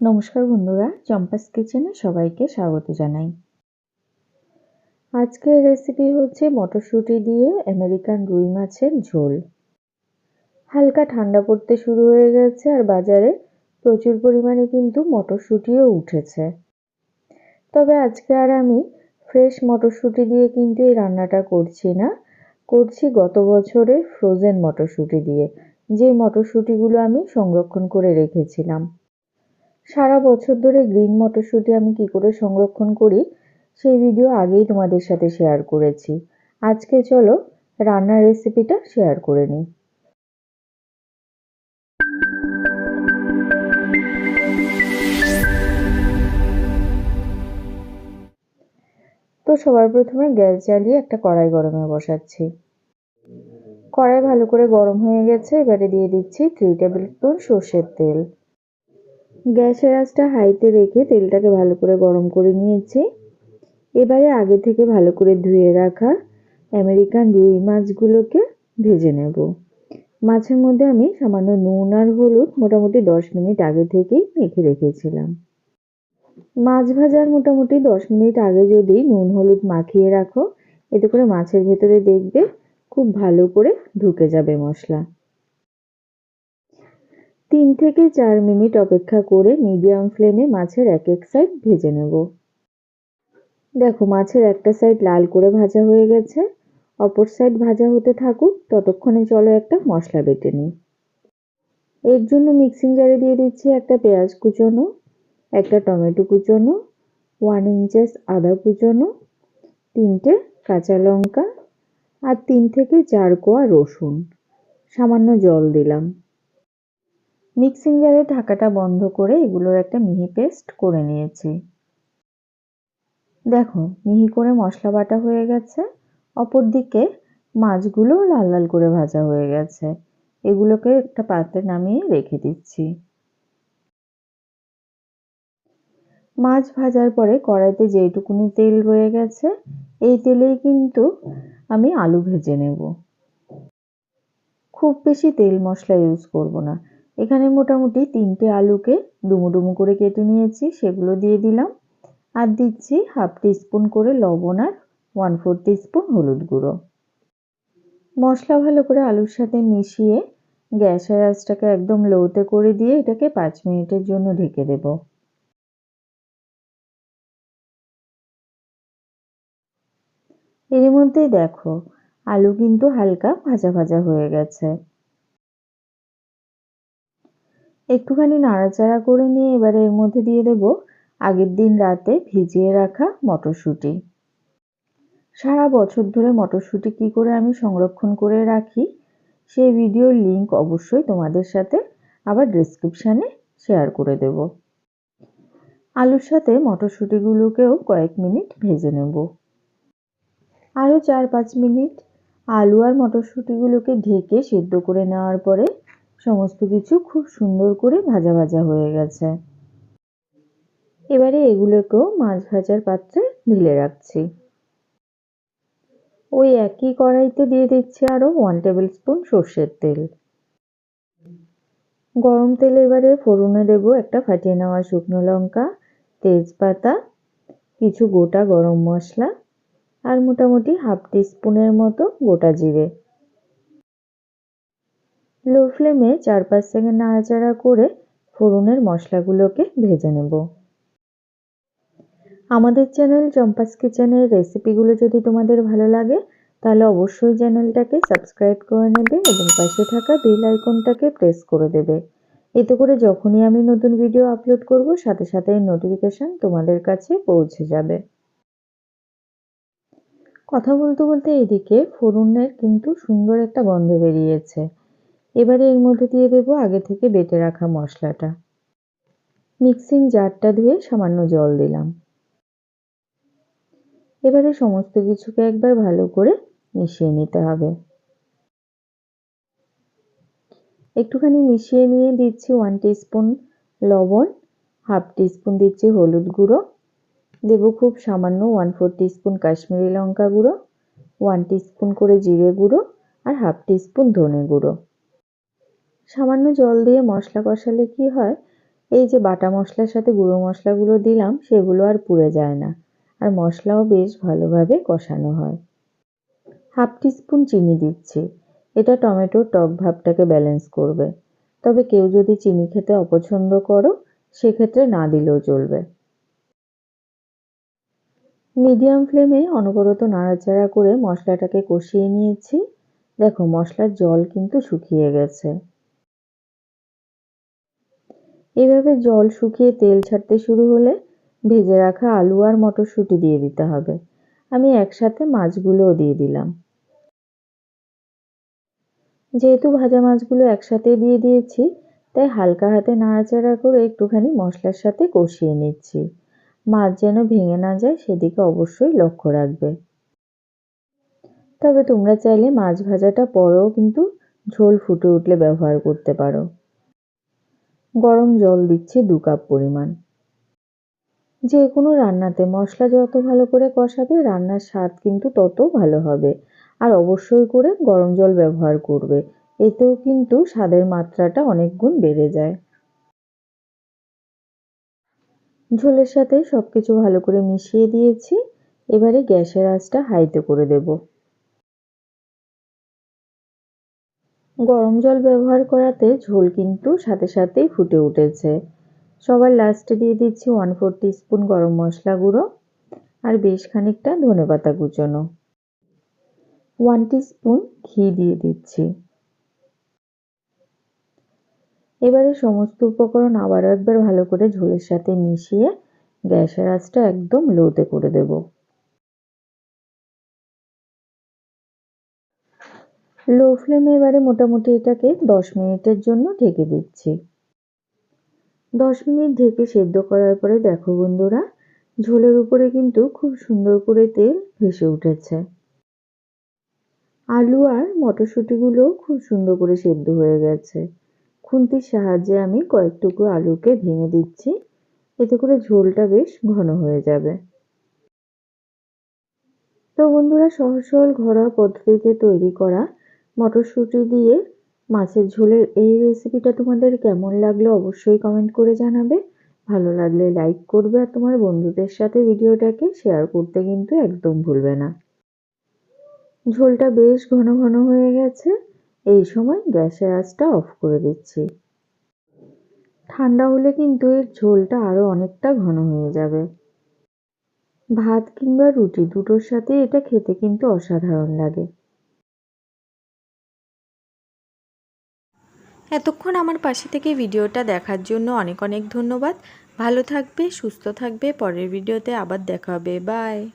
নমস্কার বন্ধুরা, চম্পাস কিচেনে সবাইকে স্বাগত জানাই। আজকের রেসিপি হচ্ছে মটরশুঁটি দিয়ে আমেরিকান রুই মাছের ঝোল। হালকা ঠান্ডা পড়তে শুরু হয়ে গেছে আর বাজারে প্রচুর পরিমাণে কিন্তু মটরশুঁটিও উঠেছে। তবে আজকে আর আমি ফ্রেশ মটরশুঁটি দিয়ে কিন্তু এই রান্নাটা করছি না। করছি গত বছরের ফ্রোজেন মটরশুঁটি দিয়ে। যে মটরশুঁটিগুলো আমি সংরক্ষণ করে রেখেছিলাম। সারা বছর ধরে গ্রিন মটরশুঁটি আমি কি করে সংরক্ষণ করি, সেই ভিডিও আগেই তোমাদের সাথে শেয়ার করেছি। আজকে চলো রান্নার রেসিপিটা শেয়ার করে নিই। তো সবার প্রথমে গ্যাস জ্বালিয়ে একটা কড়াই গরমে বসাচ্ছি। কড়াই ভালো করে গরম হয়ে গেছে, এবারে দিয়ে দিচ্ছি থ্রি টেবিল স্পুন সর্ষের তেল। গ্যাসের আঁচটা হাইতে রেখে তেলটাকে ভালো করে গরম করে নিয়েছি। এবারে আগে থেকে ভালো করে ধুয়ে রাখা আমেরিকান রুই মাছগুলোকে ভেজে নেব। মাছের মধ্যে আমি সামান্য নুন আর হলুদ মোটামুটি দশ মিনিট আগে থেকেই মেখে রেখেছিলাম। মাছ ভাজার মোটামুটি দশ মিনিট আগে যদি নুন হলুদ মাখিয়ে রাখো, এতে করে মাছের ভেতরে দেখবে খুব ভালো করে ঢুকে যাবে মশলা। তিন থেকে চার মিনিট অপেক্ষা করে মিডিয়াম ফ্লেমে মাছের এক এক সাইড ভেজে নেব। দেখো, মাছের একটা সাইড লাল করে ভাজা হয়ে গেছে। অপর সাইড ভাজা হতে থাকুক, ততক্ষণে চলো একটা মশলা বেটে নিই। এর জন্য মিক্সিং জারে দিয়ে দিচ্ছি একটা পেঁয়াজ কুচোনো, একটা টমেটো কুচোনো ওয়ান ইঞ্চেস আদা কুচোনো, তিনটে কাঁচা লঙ্কা, আর তিন থেকে চার কোয়া রসুন। সামান্য জল দিলাম। মিক্সিং জারে ঢাকাটা বন্ধ করে এগুলোর একটা মিহি পেস্ট করে নিয়েছি। দেখো, মিহি করে মশলা বাটা হয়ে গেছে। অপর দিকে মাছগুলো লাল লাল করে ভাজা হয়ে গেছে। এগুলোকে একটা পাত্রে নামিয়ে রেখে দিচ্ছি। মাছ ভাজার পরে কড়াইতে যেইটুকুনি তেল রয়ে গেছে, এই তেলেই কিন্তু আমি আলু ভেজে নেব। খুব বেশি তেল মশলা ইউজ করব না। এখানে মোটামুটি তিনটে আলুকে ডুমো ডুমো করে কেটে নিয়েছি, সেগুলো দিয়ে দিলাম। আর দিচ্ছি হাফ টিস্পুন করে লবণ আর ওয়ান ফোর টিস্পুন হলুদ গুঁড়ো। মশলা ভালো করে আলুর সাথে মিশিয়ে গ্যাসের আঁচটাকে একদম লোতে করে দিয়ে এটাকে পাঁচ মিনিটের জন্য ঢেকে দেব। এর মধ্যেই দেখো, আলু কিন্তু হালকা ভাজা ভাজা হয়ে গেছে। একটুখানি নাড়াচাড়া করে নিয়ে এবারে এর মধ্যে দিয়ে দেব আগের দিন রাতে ভিজিয়ে রাখা মটরশুঁটি। সারা বছর ধরে মটরশুঁটি কি করে আমি সংরক্ষণ করে রাখি সেই ভিডিওর লিংক অবশ্যই তোমাদের সাথে আবার ডিসক্রিপশানে শেয়ার করে দেব। আলুর সাথে মটরশুঁটিগুলোকেও কয়েক মিনিট ভেজে নেব। আরও চার পাঁচ মিনিট আলু আর মটরশুঁটিগুলোকে ঢেকে সেদ্ধ করে নেওয়ার পরে সমস্ত কিছু খুব সুন্দর করে ভাজা ভাজা হয়ে গেছে। এবারে এগুলোকেও মাছ ভাজার পাত্রে ঢেলে রাখছি। ওই একই কড়াইতে দিয়ে দিচ্ছি আরও ওয়ান টেবিল স্পুন সর্ষের তেল। গরম তেলে এবারে ফোড়নে দেব একটা ফাটিয়ে নেওয়া শুকনো লঙ্কা, তেজপাতা, কিছু গোটা গরম মশলা আর মোটামুটি হাফ টিস্পুনের মতো গোটা জিরে। লো ফ্লেমে চার পাঁচ সেকেন্ড নাড়াচাড়া করে ফোড়নের মশলাগুলোকে ভেজে নেব। আমাদের চ্যানেল চম্পাস কিচেনের রেসিপিগুলো যদি তোমাদের ভালো লাগে, তাহলে অবশ্যই চ্যানেলটাকে সাবস্ক্রাইব করে নেবে এবং পাশে থাকা বেল আইকনটাকে প্রেস করে দেবে। এতে করে যখনই আমি নতুন ভিডিও আপলোড করব, সাথে সাথে নোটিফিকেশান তোমাদের কাছে পৌঁছে যাবে। কথা বলতে বলতে এদিকে ফোড়নের কিন্তু সুন্দর একটা গন্ধ বেরিয়েছে। এবারে এর মধ্যে দিয়ে দেবো আগে থেকে বেটে রাখা মশলাটা। মিক্সিং জারটা ধুয়ে সামান্য জল দিলাম। এবারে সমস্ত কিছুকে একবার ভালো করে মিশিয়ে নিতে হবে। একটুখানি মিশিয়ে নিয়ে দিচ্ছি ওয়ান স্পুন লবণ হাফ টিস্পুন দিচ্ছি হলুদ গুঁড়ো। দেব খুব সামান্য ওয়ান ফোর টিস্পুন কাশ্মীরি লঙ্কা গুঁড়ো ওয়ান টিস্পুন করে জিরে গুঁড়ো আর হাফ টিস্পুন ধনে গুঁড়ো। সামান্য জল দিয়ে মশলা কষালে কি হয়? এই যে বাটা মশলার সাথে গুঁড়ো মশলাগুলো দিলাম, সেগুলো আর পুড়ে যায় না। আর মশলাও বেশ ভালোভাবে কষানো হয়। হাফ টিস্পুন চিনি দিচ্ছি। এটা টমেটোর টক ভাবটাকে ব্যালেন্স করবে। তবে কেউ যদি চিনি খেতে অপছন্দ করো, সেক্ষেত্রে না দিলেও চলবে। মিডিয়াম ফ্লেমে অনবরত নাড়াচাড়া করে মশলাটাকে কষিয়ে নিয়েছি। দেখো, মশলার জল কিন্তু শুকিয়ে গেছে। এভাবে জল শুকিয়ে তেল ছাড়তে শুরু হলে ভেজে রাখা আলু আর মটরশুঁটি দিয়ে দিতে হবে। আমি একসাথে মাছগুলোও দিয়ে দিলাম। যেহেতু ভাজা মাছগুলো একসাথে দিয়ে দিয়েছি, তাই হালকা হাতে নাড়াচাড়া করে একটুখানি মশলার সাথে কষিয়ে নিচ্ছি। মাছ যেন ভেঙে না যায় সেদিকে অবশ্যই লক্ষ্য রাখবে। তবে তোমরা চাইলে মাছ ভাজাটা পরেও কিন্তু ঝোল ফুটে উঠলে ব্যবহার করতে পারো। গরম জল দিচ্ছি দু কাপ পরিমাণ। যে কোনো রান্নাতে মশলা যত ভালো করে কষাবে, রান্নার স্বাদ কিন্তু তত ভালো হবে। আর অবশ্যই করে গরম জল ব্যবহার করবে, এতেও কিন্তু স্বাদের মাত্রাটা অনেক গুণ বেড়ে যায়। ঝোলের সাথে সব কিছু ভালো করে মিশিয়ে দিয়েছি, এবারে গ্যাসের আঁচটা হাইতে করে দেব। গরম জল ব্যবহার করাতে ঝোল কিন্তু সাথে সাথেই ফুটে উঠেছে। সবার লাস্টে দিয়ে দিচ্ছি ওয়ান ফোর স্পুন গরম মশলা গুঁড়ো আর বেশ খানিকটা ধনে পাতা কুচোনো। ওয়ান স্পুন ঘি দিয়ে দিচ্ছি। এবারে সমস্ত উপকরণ আবারও একবার ভালো করে ঝোলের সাথে মিশিয়ে গ্যাসের আঁচটা একদম লোতে করে দেব। লো ফ্লেমে এবারে মোটামুটি এটাকে দশ মিনিটের জন্য ঢেকে দিচ্ছি। দশ মিনিট ঢেকে সেদ্ধ করার পরে দেখো বন্ধুরা, ঝোলের উপরে কিন্তু খুব সুন্দর করে তেল ভেসে উঠেছে। আলু আর মটরশুঁটিগুলো খুব সুন্দর করে সেদ্ধ হয়ে গেছে। খুন্তির সাহায্যে আমি কয়েক টুকরো আলুকে ভেঙে দিচ্ছি, এতে করে ঝোলটা বেশ ঘন হয়ে যাবে। তো বন্ধুরা, সহজ সরল ঘরোয়া পদ্ধতিতে তৈরি করা মটরশুঁটি দিয়ে মাছের ঝোলের এই রেসিপিটা তোমাদের কেমন লাগল অবশ্যই কমেন্ট করে জানাবে। ভালো লাগলে লাইক করবে আর তোমার বন্ধুদের সাথে ভিডিওটাকে শেয়ার করতে কিন্তু একদম ভুলবে না। ঝোলটা বেশ ঘন ঘন হয়ে গেছে, এই সময় গ্যাসের আঁচটা অফ করে দিচ্ছি। ঠান্ডা হলে কিন্তু এর ঝোলটা আরও অনেকটা ঘন হয়ে যাবে। ভাত কিংবা রুটি দুটোর সাথে এটা খেতে কিন্তু অসাধারণ লাগে। এতক্ষণ আমার পাশে থেকে ভিডিওটা দেখার জন্য অনেক অনেক ধন্যবাদ। ভালো থাকবে, সুস্থ থাকবে। পরের ভিডিওতে আবার দেখা হবে। বাই।